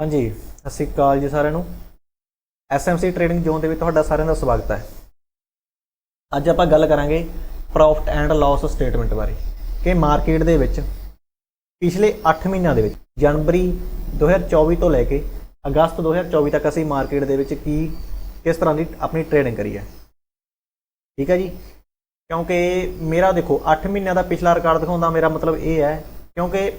ਹਾਂਜੀ, ਸਤਿ ਸ਼੍ਰੀ ਅਕਾਲ ਜੀ ਸਾਰਿਆਂ ਨੂੰ। ਐਸਐਮਸੀ ਟ੍ਰੇਡਿੰਗ ਜ਼ੋਨ ਦੇ ਵਿੱਚ ਤੁਹਾਡਾ ਸਾਰਿਆਂ ਦਾ ਸਵਾਗਤ ਹੈ। ਅੱਜ ਆਪਾਂ ਗੱਲ ਕਰਾਂਗੇ ਪ੍ਰੋਫਿਟ ਐਂਡ ਲਾਸ ਸਟੇਟਮੈਂਟ ਬਾਰੇ ਕਿ ਮਾਰਕੀਟ ਦੇ ਵਿੱਚ ਪਿਛਲੇ 8 ਮਹੀਨਿਆਂ ਦੇ ਵਿੱਚ, ਜਨਵਰੀ 2024 ਤੋਂ ਲੈ ਕੇ ਅਗਸਤ 2024 ਤੱਕ ਅਸੀਂ ਮਾਰਕੀਟ ਦੇ ਵਿੱਚ ਕੀ, ਕਿਸ ਤਰ੍ਹਾਂ ਦੀ ਆਪਣੀ ਟ੍ਰੇਡਿੰਗ ਕਰੀ ਹੈ। ਠੀਕ ਹੈ ਜੀ? ਕਿਉਂਕਿ ਮੇਰਾ ਦੇਖੋ 8 ਮਹੀਨਿਆਂ ਦਾ ਪਿਛਲਾ ਰਿਕਾਰਡ ਦਿਖਾਉਂਦਾ ਮੇਰਾ ਮਤਲਬ ਇਹ ਹੈ, ਕਿਉਂਕਿ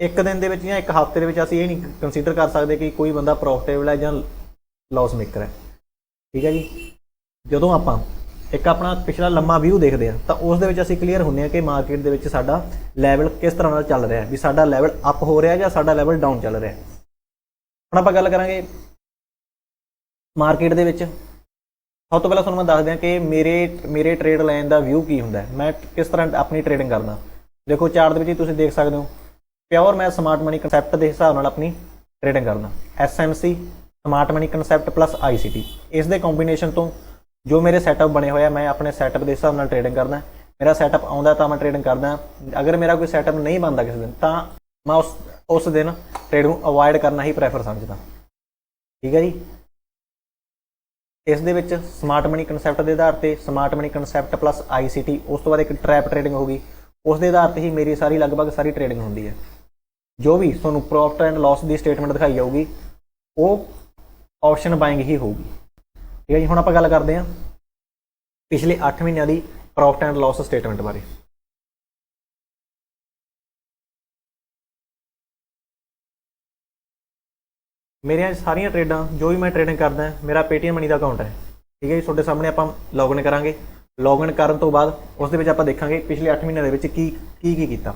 ਇੱਕ ਦਿਨ ਦੇ ਵਿੱਚ ਜਾਂ ਇੱਕ ਹਫ਼ਤੇ ਦੇ ਵਿੱਚ ਅਸੀਂ ਇਹ ਨਹੀਂ ਕੰਸੀਡਰ ਕਰ ਸਕਦੇ ਕਿ ਕੋਈ ਬੰਦਾ ਪ੍ਰੋਫਿਟੇਬਲ ਹੈ ਜਾਂ ਲਾਸ ਮੇਕਰ ਹੈ। ਠੀਕ ਹੈ ਜੀ? ਜਦੋਂ ਆਪਾਂ ਇੱਕ ਆਪਣਾ ਪਿਛਲਾ ਲੰਮਾ ਵਿਊ ਦੇਖਦੇ ਹਾਂ, ਤਾਂ ਉਸ ਦੇ ਵਿੱਚ ਅਸੀਂ ਕਲੀਅਰ ਹੁੰਨੇ ਆ ਕਿ ਮਾਰਕੀਟ ਦੇ ਵਿੱਚ ਸਾਡਾ ਲੈਵਲ ਕਿਸ ਤਰ੍ਹਾਂ ਨਾਲ ਚੱਲ ਰਿਹਾ ਹੈ। ਵੀ ਸਾਡਾ ਲੈਵਲ ਅਪ ਹੋ ਰਿਹਾ ਜਾਂ ਸਾਡਾ ਲੈਵਲ ਡਾਊਨ ਚੱਲ ਰਿਹਾ ਹੁਣ ਆਪਾਂ ਗੱਲ ਕਰਾਂਗੇ ਮਾਰਕੀਟ ਦੇ ਵਿੱਚ। ਸਭ ਤੋਂ ਪਹਿਲਾਂ ਤੁਹਾਨੂੰ ਮੈਂ ਦੱਸ ਦਿਆਂ ਕਿ ਮੇਰੇ ਮੇਰੇ ਟ੍ਰੇਡ ਲਾਈਨ ਦਾ ਵਿਊ ਕੀ ਹੁੰਦਾ ਹੈ। ਮੈਂ ਕਿਸ ਤਰ੍ਹਾਂ ਆਪਣੀ ਟ੍ਰੇਡਿੰਗ ਕਰਦਾ। ਦੇਖੋ ਚਾਰਟ ਦੇ ਵਿੱਚ ਹੀ ਤੁਸੀਂ ਦੇਖ ਸਕਦੇ ਹੋ। ਪਿਓਰ ਮੈਂ ਸਮਾਰਟ ਮਨੀ ਕਨਸੈਪਟ ਦੇ ਹਿਸਾਬ ਨਾਲ ਆਪਣੀ ਟ੍ਰੇਡਿੰਗ ਕਰਦਾ। SMC smart money concept plus ICT ਇਸ ਦੇ ਕੰਬੀਨੇਸ਼ਨ ਤੋਂ ਜੋ ਮੇਰੇ ਸੈਟਅਪ ਬਣੇ ਹੋਏ ਆ, ਮੈਂ ਆਪਣੇ ਸੈਟਅਪ ਦੇ ਹਿਸਾਬ ਨਾਲ ਟ੍ਰੇਡਿੰਗ ਕਰਦਾ। ਮੇਰਾ ਸੈਟਅਪ ਆਉਂਦਾ ਤਾਂ ਮੈਂ ਟ੍ਰੇਡਿੰਗ ਕਰਦਾ। ਅਗਰ ਮੇਰਾ ਕੋਈ ਸੈਟਅਪ ਨਹੀਂ ਬਣਦਾ ਕਿਸੇ ਦਿਨ, ਤਾਂ ਮੈਂ ਉਸ ਉਸ ਦਿਨ ਟ੍ਰੇਡ ਨੂੰ ਅਵੋਇਡ ਕਰਨਾ ਹੀ ਪ੍ਰੈਫਰ ਸਮਝਦਾ। ਠੀਕ ਹੈ ਜੀ? ਇਸ ਦੇ ਵਿੱਚ ਸਮਾਰਟ ਮਨੀ ਕਨਸੈਪਟ ਦੇ ਆਧਾਰ ਤੇ smart money concept plus ICT ਉਸ ਤੋਂ ਬਾਅਦ ਇੱਕ ਟ੍ਰੈਪ ਟ੍ਰੇਡਿੰਗ ਹੋਗੀ ਉਸ ਦੇ ਆਧਾਰ ਤੇ ਹੀ ਮੇਰੀ ਸਾਰੀ ਲਗਭਗ ਸਾਰੀ ਟ੍ਰੇਡਿੰਗ ਹੁੰਦੀ ਹੈ। ਜੋ ਵੀ ਤੁਹਾਨੂੰ ਪ੍ਰੋਫਿਟ ਐਂਡ ਲਾਸ ਦੀ ਸਟੇਟਮੈਂਟ ਦਿਖਾਈ ਜਾਊਗੀ, ਉਹ ਆਪਸ਼ਨ ਬਾਇੰਗ ਹੀ ਹੋਊਗੀ। ਠੀਕ ਹੈ ਜੀ, ਹੁਣ ਆਪਾਂ ਗੱਲ ਕਰਦੇ ਹਾਂ ਪਿਛਲੇ 8 ਮਹੀਨਿਆਂ ਦੀ ਪ੍ਰੋਫਿਟ ਐਂਡ ਲਾਸ ਸਟੇਟਮੈਂਟ ਬਾਰੇ। ਮੇਰੀਆਂ ਸਾਰੀਆਂ ਟ੍ਰੇਡਾਂ, ਜੋ ਵੀ ਮੈਂ ਟ੍ਰੇਡਿੰਗ ਕਰਦਾ, ਮੇਰਾ Paytm ਮਨੀ ਦਾ ਅਕਾਊਂਟ ਹੈ। ਠੀਕ ਹੈ ਜੀ, ਤੁਹਾਡੇ ਸਾਹਮਣੇ ਆਪਾਂ ਲੌਗਇਨ ਕਰਾਂਗੇ। ਲੌਗਇਨ ਕਰਨ ਤੋਂ ਬਾਅਦ ਉਸ ਦੇ ਵਿੱਚ ਆਪਾਂ ਦੇਖਾਂਗੇ ਪਿਛਲੇ 8 ਮਹੀਨਿਆਂ ਦੇ ਵਿੱਚ ਕੀ ਕੀ ਕੀ ਕੀਤਾ।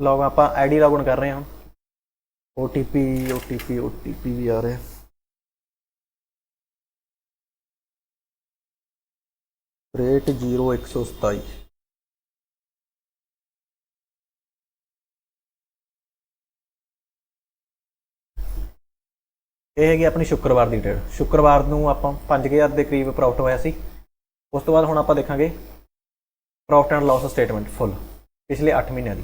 ਲੌਗ ਆਪਾਂ ਆਈਡੀ ਲੌਗਇਨ ਕਰ ਰਹੇ ਹਾਂ। OTP OTP OTP ਵੀ ਆ ਰਿਹਾ। ਰੇਟ 0127 ਇਹ ਹੈਗੀ ਆਪਣੀ ਸ਼ੁੱਕਰਵਾਰ ਦੀ ਡੇਟ ਸ਼ੁੱਕਰਵਾਰ ਨੂੰ ਆਪਾਂ 5000 ਦੇ ਕਰੀਬ ਪ੍ਰੋਫਿਟ ਹੋਇਆ ਸੀ। ਉਸ ਤੋਂ ਬਾਅਦ ਹੁਣ ਆਪਾਂ ਦੇਖਾਂਗੇ। Profit and loss statement full ਪਿਛਲੇ 8 ਮਹੀਨਿਆਂ ਦੀ।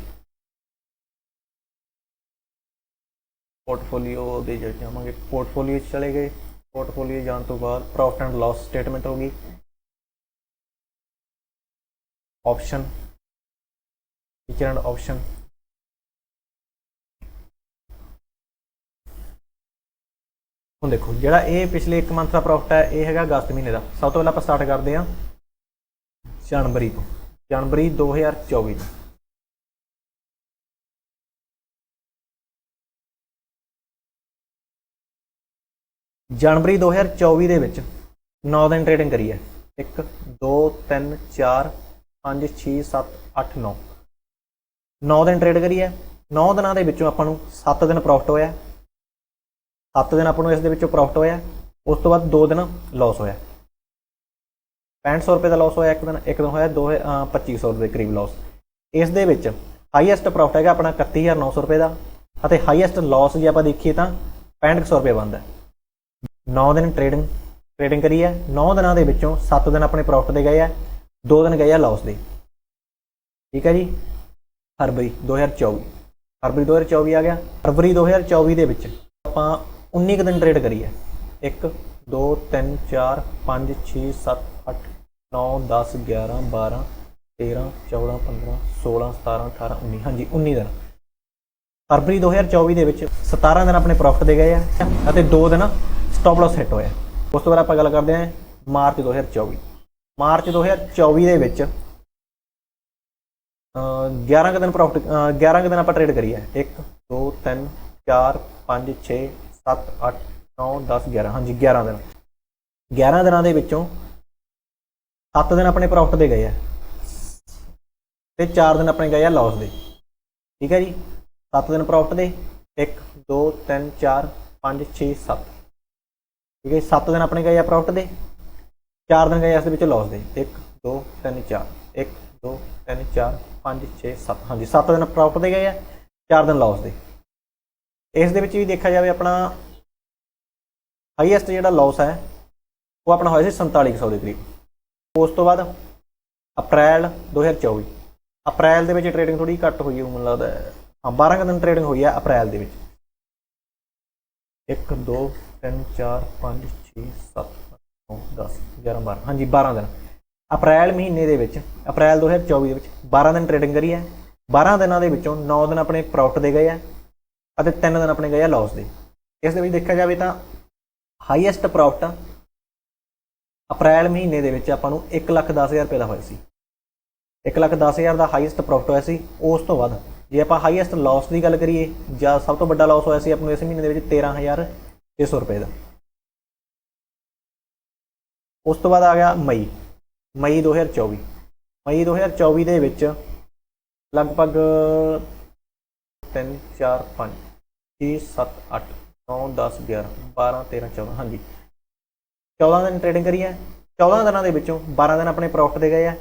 ਪੋਰਟਫੋਲੀਓ ਦੇ ਜਿਹੜੇ ਜਾਵਾਂਗੇ, ਪੋਰਟਫੋਲੀਓ 'ਚ ਚਲੇ ਗਏ। ਪੋਰਟਫੋਲੀਓ ਜਾਣ ਤੋਂ ਬਾਅਦ ਪ੍ਰੋਫਿਟ ਐਂਡ ਲਾਸ ਸਟੇਟਮੈਂਟ ਹੋਗੀ ਆਪਸ਼ਨ ਫੀਚਰ ਐਂਡ ਆਪਸ਼ਨ ਹੁਣ ਦੇਖੋ, ਜਿਹੜਾ ਇਹ ਪਿਛਲੇ 1 ਮੰਥ ਦਾ ਪ੍ਰੋਫਿਟ ਹੈ, ਇਹ ਹੈਗਾ ਅਗਸਤ ਮਹੀਨੇ ਦਾ। ਸਭ ਤੋਂ ਪਹਿਲਾਂ ਆਪਾਂ ਸਟਾਰਟ ਕਰਦੇ ਹਾਂ। ਜਨਵਰੀ ਤੋਂ। ਜਨਵਰੀ 2024 ਤੋਂ। ਜਨਵਰੀ 2024 ਦੇ ਵਿੱਚ 9 ਦਿਨ ਟ੍ਰੇਡਿੰਗ ਕਰੀ ਹੈ। 1 2 3 4 5 6 7 8 9 9 ਦਿਨ ਟ੍ਰੇਡ ਕਰੀ ਹੈ। 9 ਦਿਨਾਂ ਦੇ ਵਿੱਚੋਂ ਆਪਾਂ ਨੂੰ 7 ਦਿਨ ਪ੍ਰੋਫਿਟ ਹੋਇਆ। 7 ਦਿਨ ਆਪਾਂ ਨੂੰ ਇਸ ਦੇ ਵਿੱਚੋਂ ਪ੍ਰੋਫਿਟ ਹੋਇਆ। ਉਸ ਤੋਂ ਬਾਅਦ 2 ਦਿਨ ਲਾਸ ਹੋਇਆ। 6500 ਰੁਪਏ ਦਾ ਲਾਸ ਹੋਇਆ ਇੱਕ ਦਿਨ ਇੱਕ ਦਿਨ ਹੋਇਆ 2 2500 ਰੁਪਏ ਦੇ ਕਰੀਬ ਲਾਸ ਇਸ ਦੇ ਵਿੱਚ ਹਾਈਐਸਟ ਪ੍ਰੋਫਿਟ ਹੈਗਾ ਆਪਣਾ 31900 ਰੁਪਏ ਦਾ। ਅਤੇ ਹਾਈਐਸਟ ਲਾਸ ਜੇ ਆਪਾਂ ਦੇਖੀਏ ਤਾਂ 6500 ਰੁਪਏ ਬਣਦਾ। 9 ਦਿਨ ਟ੍ਰੇਡਿੰਗ ਟ੍ਰੇਡਿੰਗ ਕਰੀ ਹੈ। 9 ਦਿਨਾਂ ਦੇ ਵਿੱਚੋਂ 7 ਦਿਨ ਆਪਣੇ ਪ੍ਰੋਫਿਟ ਦੇ ਗਏ ਆ 2 ਦਿਨ ਗਏ ਆ ਲਾਸ ਦੇ। ਠੀਕ ਹੈ ਜੀ? ਫਰਵਰੀ 2024 ਫਰਵਰੀ 2024 ਆ ਗਿਆ। ਫਰਵਰੀ 2024 ਦੇ ਵਿੱਚ ਆਪਾਂ 19 ਕੁ ਦਿਨ ਟ੍ਰੇਡ ਕਰੀ ਹੈ। 1 2 3 4 5 6 7 8 9 10 11 12 13 14 15 16 17 18 19 ਹਾਂਜੀ 19 ਦਿਨ। ਫਰਵਰੀ 2024 ਦੇ ਵਿੱਚ 17 ਦਿਨ ਆਪਣੇ ਪ੍ਰੋਫਿਟ ਦੇ ਗਏ ਆ ਅਤੇ 2 ਦਿਨ ਸਟਾਪ ਲਾਸ ਹਿੱਟ ਹੋਇਆ। ਉਸ ਤੋਂ ਬਾਅਦ ਆਪਾਂ ਗੱਲ ਕਰਦੇ ਹਾਂ ਮਾਰਚ 2024 ਮਾਰਚ 2024 ਦੇ ਵਿੱਚ ਅ 11 ਕੁ ਦਿਨ ਪ੍ਰੋਫਿਟ 11 ਕੁ ਦਿਨ ਆਪਾਂ ਟ੍ਰੇਡ ਕਰੀ ਹੈ। 1 2 3 4 5 6 7 8 9 10 11 ਹਾਂਜੀ 11 ਦਿਨ। 11 ਦਿਨਾਂ ਦੇ ਵਿੱਚੋਂ 7 ਦਿਨ ਆਪਣੇ ਪ੍ਰੋਫਿਟ ਦੇ ਗਏ ਆ ਤੇ 4 ਦਿਨ ਆਪਣੇ ਗਏ ਆ ਲਾਸ ਦੇ। ਠੀਕ ਹੈ ਜੀ? 7 ਦਿਨ ਪ੍ਰੋਫਿਟ ਦੇ। 1 2 3 4 5 6 7 ਠੀਕ ਹੈ 7 ਦਿਨ ਆਪਣੇ ਗਏ ਆ ਪ੍ਰੋਫਿਟ ਦੇ 4 ਦਿਨ ਗਏ ਆ ਇਸ ਦੇ ਵਿੱਚ ਲਾਸ ਦੇ 1 2 3 4 1 2 3 4 5 6 7 ਹਾਂਜੀ 7 ਦਿਨ ਪ੍ਰੋਫਿਟ ਦੇ ਗਏ ਆ 4 ਦਿਨ ਲਾਸ ਦੇ। ਇਸ ਦੇ ਵਿੱਚ ਵੀ ਦੇਖਿਆ ਜਾਵੇ ਆਪਣਾ ਹਾਈਐਸਟ ਜਿਹੜਾ ਲਾਸ ਹੈ, ਉਹ ਆਪਣਾ ਹੋਇਆ ਸੀ 4700 ਦੇ ਕਰੀਬ। ਉਸ ਤੋਂ ਬਾਅਦ ਅਪ੍ਰੈਲ 2024 ਅਪ੍ਰੈਲ ਦੇ ਵਿੱਚ ਟ੍ਰੇਡਿੰਗ ਥੋੜੀ ਘੱਟ ਹੋਈ ਹੈ, ਮੈਨੂੰ ਲੱਗਦਾ ਹੈ। ਹਾਂ 12 ਕੁ ਦਿਨ ਟ੍ਰੇਡਿੰਗ ਹੋਈ ਹੈ ਅਪ੍ਰੈਲ ਦੇ ਵਿੱਚ। 1 2 3 4 5 6 7 9 10 11 12 ਹਾਂਜੀ 12 ਦਿਨ। ਅਪ੍ਰੈਲ ਮਹੀਨੇ ਦੇ ਵਿੱਚ, ਅਪ੍ਰੈਲ 2024 ਦੇ ਵਿੱਚ 12 ਦਿਨ ਟ੍ਰੇਡਿੰਗ ਕਰੀ ਹੈ। 12 ਦਿਨਾਂ ਦੇ ਵਿੱਚੋਂ 9 ਦਿਨ ਆਪਣੇ ਪ੍ਰੋਫਿਟ ਦੇ ਗਏ ਆ ਅਤੇ 3 ਦਿਨ ਆਪਣੇ ਗਏ ਆ ਲਾਸ ਦੇ। ਇਸ ਦੇ ਵਿੱਚ ਦੇਖਿਆ ਜਾਵੇ ਤਾਂ ਹਾਈਐਸਟ ਪ੍ਰੋਫਿਟ ਅਪ੍ਰੈਲ ਮਹੀਨੇ ਦੇ ਵਿੱਚ ਆਪਾਂ ਨੂੰ 110000 ਰੁਪਏ ਦਾ ਹੋਇਆ ਸੀ। 110000 ਦਾ ਹਾਈਐਸਟ ਪ੍ਰੋਫਿਟ ਹੋਇਆ ਸੀ। ਉਸ ਤੋਂ ਬਾਅਦ ਜੇ ਆਪਾਂ ਹਾਈਐਸਟ ਲਾਸ ਦੀ ਗੱਲ ਕਰੀਏ ਜਾਂ ਸਭ ਤੋਂ ਵੱਡਾ ਲਾਸ ਹੋਇਆ ਸੀ ਆਪਾਂ ਨੂੰ ਇਸ ਮਹੀਨੇ ਦੇ ਵਿੱਚ 13600 ਰੁਪਏ ਦਾ। ਉਸ ਤੋਂ ਬਾਅਦ ਆ ਗਿਆ ਮਈ। ਮਈ 2024 ਮਈ 2024 ਦੇ ਵਿੱਚ ਲਗਭਗ 3 4 5 6 7 8 9 10 11 12 13 14 ਹਾਂਜੀ। 14 ਦਿਨ ਟ੍ਰੇਡਿੰਗ ਕਰੀ ਹੈ। 14 ਦਿਨਾਂ ਦੇ ਵਿੱਚੋਂ 12 ਦਿਨ ਆਪਣੇ ਪ੍ਰੋਫਿਟ ਦੇ ਗਏ ਆ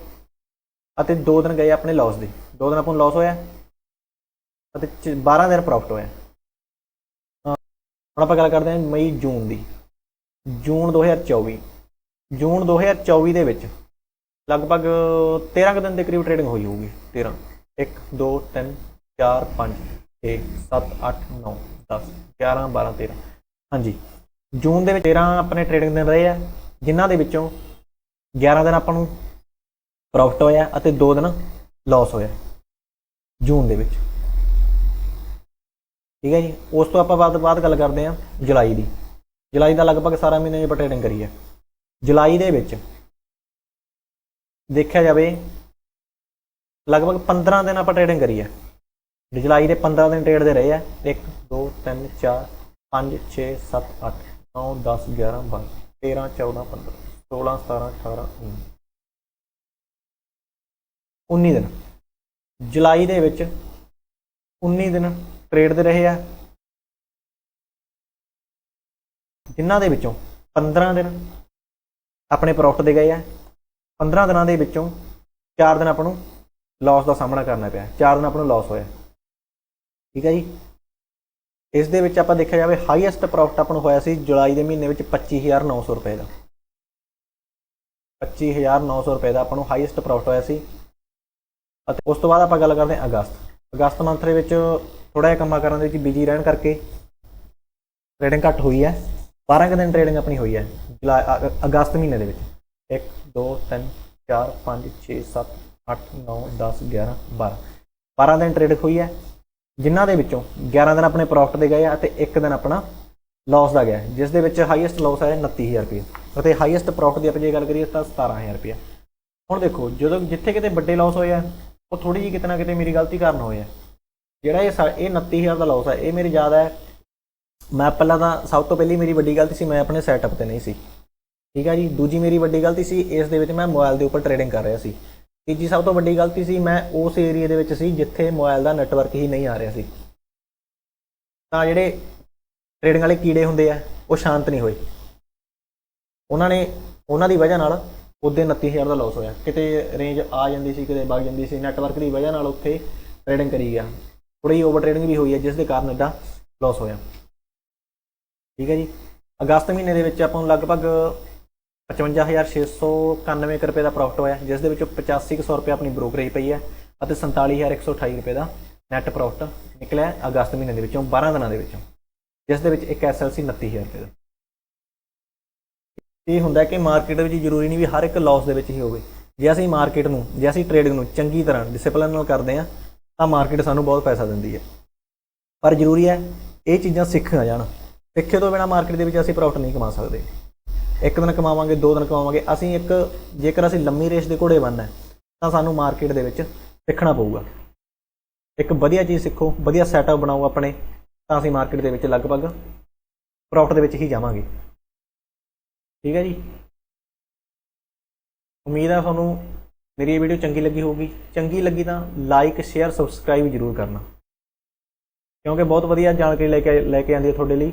ਅਤੇ 2 ਦਿਨ ਗਏ ਆਪਣੇ ਲਾਸ ਦੇ। 2 ਦਿਨ ਆਪਾਂ ਨੂੰ ਲਾਸ ਹੋਇਆ ਅਤੇ 12 ਦਿਨ ਪ੍ਰੋਫਿਟ ਹੋਇਆ। ਹੁਣ ਆਪਾਂ ਗੱਲ ਕਰਦੇ ਹਾਂ ਮਈ, ਜੂਨ ਦੀ। ਜੂਨ 2024 ਜੂਨ 2024 ਦੇ ਵਿੱਚ ਲਗਭਗ 13 ਕੁ ਦਿਨ ਦੇ ਕਰੀਬ ਟ੍ਰੇਡਿੰਗ ਹੋਈ ਹੋਊਗੀ 13 1 2 3 4 5 6 7 8 9 10 11 12 13 ਹਾਂਜੀ, ਜੂਨ ਦੇ ਵਿੱਚ 13 ਆਪਣੇ ਟ੍ਰੇਡਿੰਗ ਦਿਨ ਰਹੇ ਆ, ਜਿਨ੍ਹਾਂ ਦੇ ਵਿੱਚੋਂ 11 ਦਿਨ ਆਪਾਂ ਨੂੰ ਪ੍ਰੋਫਿਟ ਹੋਇਆ ਅਤੇ 2 ਦਿਨ ਲਾਸ ਹੋਇਆ ਜੂਨ ਦੇ ਵਿੱਚ। ਠੀਕ ਹੈ ਜੀ? ਉਸ ਤੋਂ ਆਪਾਂ ਬਾਅਦ ਬਾਅਦ ਗੱਲ ਕਰਦੇ ਹਾਂ ਜੁਲਾਈ ਦੀ। ਜੁਲਾਈ ਦਾ ਲਗਭਗ ਸਾਰਾ ਮਹੀਨਾ ਆਪਾਂ ਟ੍ਰੇਡਿੰਗ ਕਰੀ ਹੈ। ਜੁਲਾਈ ਦੇ ਵਿੱਚ ਦੇਖਿਆ ਜਾਵੇ, ਲਗਭਗ 15 ਦਿਨ ਆਪਾਂ ਟ੍ਰੇਡਿੰਗ ਕਰੀ ਹੈ। ਜੁਲਾਈ ਦੇ 15 ਦਿਨ ਟ੍ਰੇਡ ਦੇ ਰਹੇ ਆ 1 2 3 4 5 6 7 8 9 10 11 12 13 14 15 16 17 18 19 19 ਦਿਨ। ਜੁਲਾਈ ਦੇ ਵਿੱਚ 19 ਦਿਨ ਟ੍ਰੇਡ ਦੇ ਰਹੇ ਆ। ਜਿਨ੍ਹਾਂ ਦੇ ਵਿੱਚੋਂ 15 ਦਿਨ ਆਪਣੇ ਪ੍ਰੋਫਿਟ ਦੇ ਗਏ ਆ। 15 ਦਿਨਾਂ ਦੇ ਵਿੱਚੋਂ 4 ਦਿਨ ਆਪਾਂ ਨੂੰ ਲਾਸ ਦਾ ਸਾਹਮਣਾ ਕਰਨਾ ਪਿਆ। 4 ਦਿਨ ਆਪਾਂ ਨੂੰ ਲਾਸ ਹੋਇਆ। ਠੀਕ ਹੈ ਜੀ? ਇਸ ਦੇ ਵਿੱਚ ਆਪਾਂ ਦੇਖਿਆ ਜਾਵੇ ਹਾਈਐਸਟ ਪ੍ਰੋਫਿਟ ਆਪਾਂ ਨੂੰ ਹੋਇਆ ਸੀ ਜੁਲਾਈ ਦੇ ਮਹੀਨੇ ਵਿੱਚ 25900 ਰੁਪਏ ਦਾ। 25900 ਰੁਪਏ ਦਾ ਆਪਾਂ ਨੂੰ ਹਾਈਐਸਟ ਪ੍ਰੋਫਿਟ ਹੋਇਆ ਸੀ। ਅਤੇ ਉਸ ਤੋਂ ਬਾਅਦ ਆਪਾਂ ਗੱਲ ਕਰਦੇ ਹਾਂ ਅਗਸਤ। ਅਗਸਤ ਮੰਥ ਦੇ ਵਿੱਚ ਥੋੜਾ ਜਿਹਾ ਕੰਮਾਂ ਕਰਨ ਦੇ ਵਿੱਚ ਬਿਜ਼ੀ ਰਹਿਣ ਕਰਕੇ ਟ੍ਰੇਡਿੰਗ ਘੱਟ ਹੋਈ ਹੈ। 12 ਕੁ ਦਿਨ ਟ੍ਰੇਡਿੰਗ ਆਪਣੀ ਹੋਈ ਹੈ, ਜੁਲਾਈ, ਅ- ਅਗਸਤ ਮਹੀਨੇ ਦੇ ਵਿੱਚ। 1 2 3 4 5 6 7 8 9 10 11 12 12 ਦਿਨ ਟ੍ਰੇਡਿੰਗ ਹੋਈ ਹੈ, ਜਿਨ੍ਹਾਂ ਦੇ ਵਿੱਚੋਂ 11 ਦਿਨ ਆਪਣੇ ਪ੍ਰੋਫਿਟ ਦੇ ਗਏ ਆ ਅਤੇ ਇੱਕ ਦਿਨ ਆਪਣਾ ਲਾਸ ਦਾ ਗਿਆ। ਜਿਸ ਦੇ ਵਿੱਚ ਹਾਈਐਸਟ ਲਾਸ ਆਇਆ 29000 ਰੁਪਏ। ਅਤੇ ਹਾਈਐਸਟ ਪ੍ਰੋਫਿਟ ਦੀ ਆਪਾਂ ਜੇ ਗੱਲ ਕਰੀਏ ਤਾਂ 17000 ਰੁਪਏ। ਹੁਣ ਦੇਖੋ, ਜਦੋਂ ਜਿੱਥੇ ਕਿਤੇ ਵੱਡੇ ਲਾਸ ਹੋਏ ਆ, ਉਹ ਥੋੜੀ ਜਿਹੀ ਕਿਤੇ ਨਾ ਕਿਤੇ ਮੇਰੀ ਗਲਤੀ ਕਾਰਨ ਹੋਏ ਆ। ਜਿਹੜਾ ਇਹ ਸਾ- ਇਹ 29000 ਦਾ ਲਾਸ ਹੈ ਇਹ ਮੇਰੀ ਯਾਦ ਹੈ, ਮੈਂ ਪਹਿਲਾਂ ਤਾਂ ਸਭ ਤੋਂ ਪਹਿਲੀ ਮੇਰੀ ਵੱਡੀ ਗਲਤੀ ਸੀ, ਮੈਂ ਆਪਣੇ ਸੈਟਅਪ ਤੇ ਨਹੀਂ ਸੀ। ਠੀਕ ਹੈ ਜੀ? ਦੂਜੀ ਮੇਰੀ ਵੱਡੀ ਗਲਤੀ ਸੀ, ਇਸ ਦੇ ਵਿੱਚ ਮੈਂ ਮੋਬਾਈਲ ਦੇ ਉੱਪਰ ਟ੍ਰੇਡਿੰਗ ਕਰ ਰਿਹਾ ਸੀ। ਤੀਜੀ ਸਭ ਤੋਂ ਵੱਡੀ ਗਲਤੀ ਸੀ, ਮੈਂ ਉਸ ਏਰੀਆ ਦੇ ਵਿੱਚ ਸੀ, ਜਿੱਥੇ ਮੋਬਾਈਲ ਦਾ ਨੈਟਵਰਕ ਹੀ ਨਹੀਂ ਆ ਰਿਹਾ ਸੀ। ਤਾਂ ਜਿਹੜੇ ਟ੍ਰੇਡਿੰਗ ਵਾਲੇ ਕੀੜੇ ਹੁੰਦੇ ਆ, ਉਹ ਸ਼ਾਂਤ ਨਹੀਂ ਹੋਏ। ਉਹਨਾਂ ਨੇ, ਉਹਨਾਂ ਦੀ ਵਜ੍ਹਾ ਨਾਲ ਉਹਦੇ 29000 ਦਾ ਲਾਸ ਹੋਇਆ। ਕਿਤੇ ਰੇਂਜ ਆ ਜਾਂਦੀ ਸੀ, ਕਿਤੇ ਵਗ ਜਾਂਦੀ ਸੀ ਨੈਟਵਰਕ ਦੀ ਵਜ੍ਹਾ ਨਾਲ ਉੱਥੇ ਟ੍ਰੇਡਿੰਗ ਕਰੀ ਗਿਆ। ਥੋੜੀ ਓਵਰ ਟ੍ਰੇਡਿੰਗ ਵੀ ਹੋਈ ਹੈ, ਜਿਸ ਦੇ ਕਾਰਨ ਐਡਾ ਲਾਸ ਹੋਇਆ। ਠੀਕ ਹੈ ਜੀ। ਅਗਸਤ ਮਹੀਨੇ ਦੇ ਵਿੱਚ ਆਪਾਂ ਨੂੰ ਲਗਭਗ 55691 ਕੁ ਰੁਪਏ ਦਾ ਪ੍ਰੋਫਿਟ ਹੋਇਆ, ਜਿਸ ਦੇ ਵਿੱਚੋਂ 8500 ਰੁਪਏ ਆਪਣੀ ਬ੍ਰੋਕਰੇਜ ਪਈ ਹੈ ਅਤੇ 47128 ਰੁਪਏ ਦਾ ਨੈਟ ਪ੍ਰੋਫਿਟ ਨਿਕਲਿਆ ਅਗਸਤ ਮਹੀਨੇ ਦੇ ਵਿੱਚੋਂ 12 ਦਿਨਾਂ ਦੇ ਵਿੱਚੋਂ, ਜਿਸ ਦੇ ਵਿੱਚ ਇੱਕ ਐਸਐਲਸੀ 29000 ਰੁਪਏ ਦਾ। ਇਹ ਹੁੰਦਾ ਕਿ ਮਾਰਕੀਟ ਵਿੱਚ ਜ਼ਰੂਰੀ ਨਹੀਂ ਵੀ ਹਰ ਇੱਕ ਲਾਸ ਦੇ ਵਿੱਚ ਹੀ ਹੋਵੇ। ਜੇ ਅਸੀਂ ਮਾਰਕੀਟ ਨੂੰ, ਜੇ ਅਸੀਂ ਟ੍ਰੇਡਿੰਗ ਨੂੰ ਚੰਗੀ ਤਰ੍ਹਾਂ ਡਿਸਪਲਿਨ ਨਾਲ ਕਰਦੇ ਹਾਂ ਤਾਂ ਮਾਰਕੀਟ ਸਾਨੂੰ ਬਹੁਤ ਪੈਸਾ ਦਿੰਦੀ ਹੈ। ਪਰ ਜ਼ਰੂਰੀ ਹੈ, ਇਹ ਚੀਜ਼ਾਂ ਸਿੱਖੀਆਂ ਜਾਣ। ਸਿੱਖੇ ਤੋਂ ਬਿਨਾ ਮਾਰਕੀਟ ਦੇ ਵਿੱਚ ਅਸੀਂ ਪ੍ਰੋਫਿਟ ਨਹੀਂ ਕਮਾ ਸਕਦੇ। ਇੱਕ ਦਿਨ ਕਮਾਵਾਂਗੇ, ਦੋ ਦਿਨ ਕਮਾਵਾਂਗੇ, ਅਸੀਂ ਇੱਕ, ਜੇਕਰ ਅਸੀਂ ਲੰਮੀ ਰੇਸ ਦੇ ਘੋੜੇ ਬਣਨਾ ਤਾਂ ਸਾਨੂੰ ਮਾਰਕੀਟ ਦੇ ਵਿੱਚ ਸਿੱਖਣਾ ਪਊਗਾ। ਇੱਕ ਵਧੀਆ ਚੀਜ਼ ਸਿੱਖੋ, ਵਧੀਆ ਸੈਟਅਪ ਬਣਾਓ ਆਪਣੇ, ਤਾਂ ਅਸੀਂ ਮਾਰਕੀਟ ਦੇ ਵਿੱਚ ਲਗਭਗ ਪ੍ਰੋਫਿਟ ਦੇ ਵਿੱਚ ਹੀ ਜਾਵਾਂਗੇ। ਠੀਕ ਹੈ ਜੀ? ਉਮੀਦ ਹੈ ਤੁਹਾਨੂੰ ਮੇਰੀ ਇਹ ਵੀਡੀਓ ਚੰਗੀ ਲੱਗੀ ਹੋਊਗੀ। ਚੰਗੀ ਲੱਗੀ ਤਾਂ ਲਾਈਕ ਸ਼ੇਅਰ ਸਬਸਕ੍ਰਾਈਬ ਜ਼ਰੂਰ ਕਰਨਾ। ਕਿਉਂਕਿ ਬਹੁਤ ਵਧੀਆ ਜਾਣਕਾਰੀ ਲੈ ਕੇ ਲੈ ਕੇ ਆਂਦੀ ਹੈ ਤੁਹਾਡੇ ਲਈ।